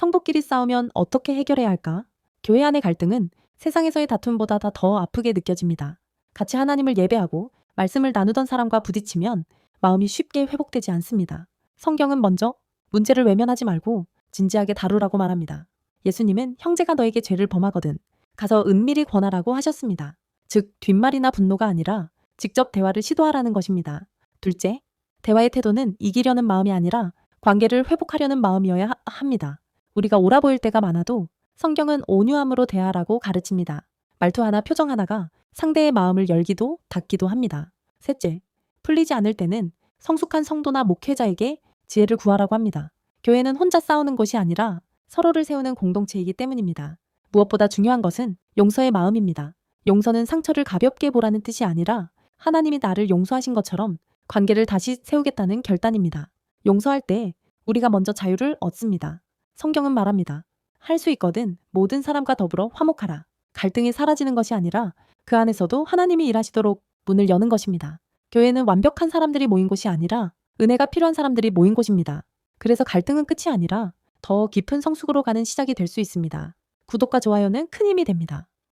성도끼리 싸우면 어떻게 해결해야 할까? 교회 안의 갈등은 세상에서의 다툼보다 다더 아프게 느껴집니다. 같이 하나님을 예배하고 말씀을 나누던 사람과 부딪히면 마음이 쉽게 회복되지 않습니다. 성경은 먼저 문제를 외면하지 말고 진지하게 다루라고 말합니다. 예수님은 형제가 너에게 죄를 범하거든 가서 은밀히 권하라고 하셨습니다. 즉 뒷말이나 분노가 아니라 직접 대화를 시도하라는 것입니다. 둘째, 대화의 태도는 이기려는 마음이 아니라 관계를 회복하려는 마음이어야 하- 합니다. 우리가 옳아 보일 때가 많아도 성경은 온유함으로 대하라고 가르칩니다. 말투 하나 표정 하나가 상대의 마음을 열기도 닫기도 합니다. 셋째, 풀리지 않을 때는 성숙한 성도나 목회자에게 지혜를 구하라고 합니다. 교회는 혼자 싸우는 곳이 아니라 서로를 세우는 공동체이기 때문입니다. 무엇보다 중요한 것은 용서의 마음입니다. 용서는 상처를 가볍게 보라는 뜻이 아니라 하나님이 나를 용서하신 것처럼 관계를 다시 세우겠다는 결단입니다. 용서할 때 우리가 먼저 자유를 얻습니다. 성경은 말합니다. 할 수 있거든 모든 사람과 더불어 화목하라. 갈등이 사라지는 것이 아니라 그 안에서도 하나님이 일하시도록 문을 여는 것입니다. 교회는 완벽한 사람들이 모인 곳이 아니라 은혜가 필요한 사람들이 모인 곳입니다. 그래서 갈등은 끝이 아니라 더 깊은 성숙으로 가는 시작이 될 수 있습니다. 구독과 좋아요는 큰 힘이 됩니다.